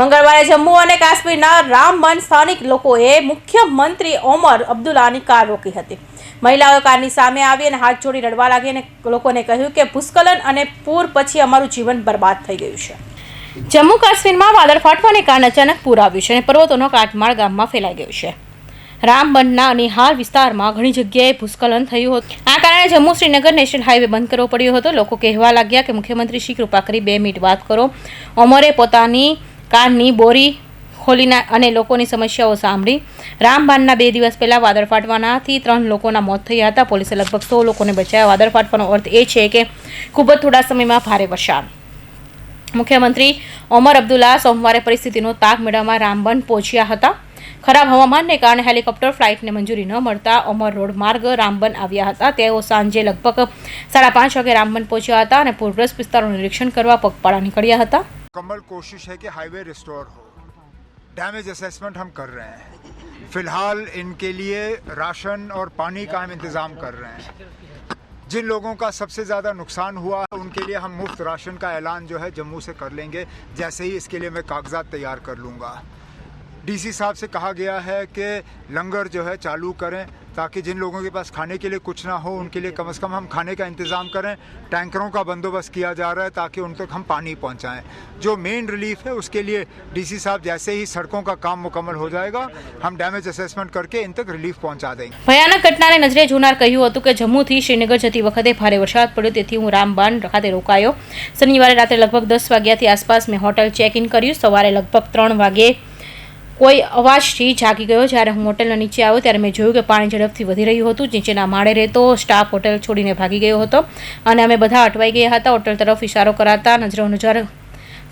મંગળવારે જમ્મુ અને કાશ્મીરના રામબન સ્થાનિક લોકોએ મુખ્યમંત્રી ઓમર અબ્દુલ્લાની કાર રોકી હતી. મહિલાઓ કારની સામે આવી અને હાથ જોડી રડવા લાગી અને લોકોને કહ્યું કે ભૂસ્ખલન અને પૂર પછી અમારું જીવન બરબાદ થઈ ગયું છે. જમ્મુ કાશ્મીરમાં વાદળ ફાટવાને કારણે અચાનક પૂર આવ્યું છે અને પર્વતોનો કાટમાળ ગામમાં ફેલાઈ ગયો છે. રામબનના નિહાલ વિસ્તારમાં ઘણી જગ્યાએ ભૂસ્ખલન થયું હતું. આ કારણે જમ્મુ શ્રીનગર નેશનલ હાઈવે બંધ કરવો પડ્યો હતો. લોકો કહેવા લાગ્યા કે મુખ્યમંત્રી શ્રી, કૃપા કરી બે મિનિટ વાત કરો. અમરે પોતાની કારની બોરી ખોલીના અને લોકોની સમસ્યાઓ સાંભળી. રામબાનના બે દિવસ પહેલાં વાદળ ફાટવાનાથી ત્રણ લોકોના મોત થયા હતા. પોલીસે લગભગ સો લોકોને બચાવ્યા. વાદળ ફાટવાનો અર્થ એ છે કે ખૂબ જ થોડા સમયમાં ભારે વરસાદ. મુખ્યમંત્રી ઓમર અબ્દુલ્લા સોમવારે પરિસ્થિતિનો તાગ મેળવવા રામબન પહોંચ્યા હતા. ખરાબ હવામાનને કારણે હેલિકોપ્ટર ફ્લાઇટને મંજૂરી ન મળતા ઓમર રોડ માર્ગ રામબન આવ્યા હતા. તેઓ સાંજે લગભગ સાડા પાંચ વાગે રામબન પહોંચ્યા હતા અને પૂરગ્રસ્ત વિસ્તારોનું નિરીક્ષણ કરવા પગપાળા નીકળ્યા હતા. मुकम्मल कोशिश है कि हाईवे रिस्टोर हो। डैमेज असेसमेंट हम कर रहे हैं। फ़िलहाल इनके लिए राशन और पानी का हम इंतज़ाम कर रहे हैं। जिन लोगों का सबसे ज़्यादा नुकसान हुआ है उनके लिए हम मुफ़्त राशन का ऐलान जो है जम्मू से कर लेंगे। जैसे ही इसके लिए मैं कागजात तैयार कर लूँगा। डीसी साहब से कहा गया है कि लंगर जो है चालू करें ताकि जिन लोगों के पास खाने के लिए कुछ ना हो उनके लिए कम से कम हम खाने का इंतज़ाम करें टैंकरों का बंदोबस्त किया जा रहा है ताकि उन तक हम पानी पहुंचाएं जो मेन रिलीफ है उसके लिए डीसी साहब जैसे ही सड़कों का काम मुकम्मल हो जाएगा हम डैमेज असेसमेंट करके इन तक रिलीफ पहुंचा देंगे ભયાનક ઘટનાને નજરે જોનાર કહ્યું હતું કે જમ્મુથી શ્રીનગર જતી વખતે ભારે વરસાદ પડ્યો તેથી હું રામબાન ખાતે રોકાયો શનિવારે રાત્રે લગભગ દસ વાગ્યાથી આસપાસ મેં હોટલ ચેક ઇન કર્યું સવારે લગભગ ત્રણ વાગે કોઈ અવાજથી જાગી ગયો જ્યારે હું હોટલના નીચે આવ્યો ત્યારે મેં જોયું કે પાણી ઝડપથી વધી રહ્યું હતું. નીચેના માળે રહેતો સ્ટાફ હોટેલ છોડીને ભાગી ગયો હતો અને અમે બધા અટવાઈ ગયા હતા. હોટલ તરફ ઇશારો કરાતા નજરો નજર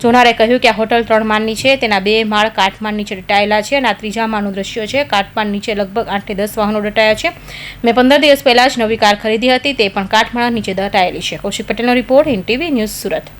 જોનારે કહ્યું કે આ હોટલ ત્રણ માળની છે. તેના બે માળ કાટમાળ નીચે દટાયેલા છે અને આ ત્રીજા માળનું દ્રશ્ય છે. કાટમાળ નીચે લગભગ આઠથી દસ વાહનો દટાયા છે. મેં પંદર દિવસ પહેલાં જ નવી કાર ખરીદી હતી. તે પણ કાટમાળ નીચે દટાયેલી છે. કૌશિક પટેલનો report in TV news Surat.